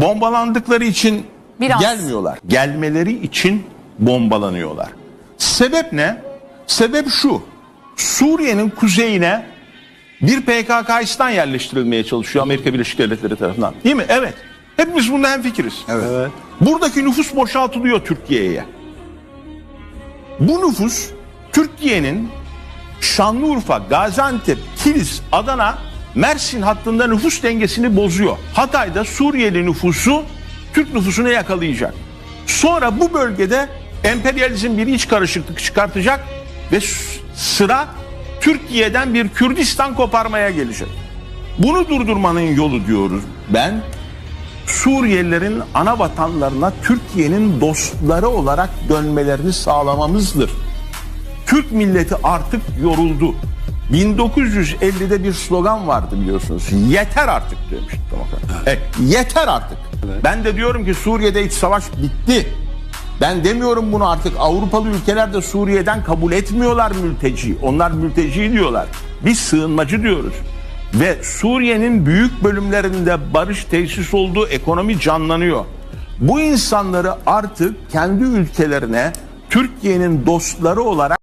Bombalandıkları için Biraz. gelmiyorlar. Gelmeleri için bombalanıyorlar. Sebep ne? Sebep şu. Suriye'nin kuzeyine bir PKK'istan yerleştirilmeye çalışıyor Amerika Birleşik Devletleri tarafından. Değil mi? Evet. Hepimiz bunda hemfikiriz. Evet. Buradaki nüfus boşaltılıyor Türkiye'ye. Bu nüfus Türkiye'nin Şanlıurfa, Gaziantep, Kilis, Adana, Mersin hattında nüfus dengesini bozuyor. Hatay'da Suriyeli nüfusu Türk nüfusunu yakalayacak. Sonra bu bölgede emperyalizm bir iç karışıklık çıkartacak ve sıra Türkiye'den bir Kürdistan koparmaya gelecek. Bunu durdurmanın yolu diyoruz. Ben Suriyelilerin ana vatanlarına Türkiye'nin dostları olarak dönmelerini sağlamamızdır. Türk milleti artık yoruldu. 1950'de bir slogan vardı biliyorsunuz. Yeter artık demişti demokrat. Evet, yeter artık. Ben de diyorum ki Suriye'de iç savaş bitti. Ben demiyorum bunu artık Avrupalı ülkeler de Suriye'den kabul etmiyorlar mülteci. Onlar mülteci diyorlar. Biz sığınmacı diyoruz. Ve Suriye'nin büyük bölümlerinde barış tesis olduğu ekonomi canlanıyor. Bu insanları artık kendi ülkelerine Türkiye'nin dostları olarak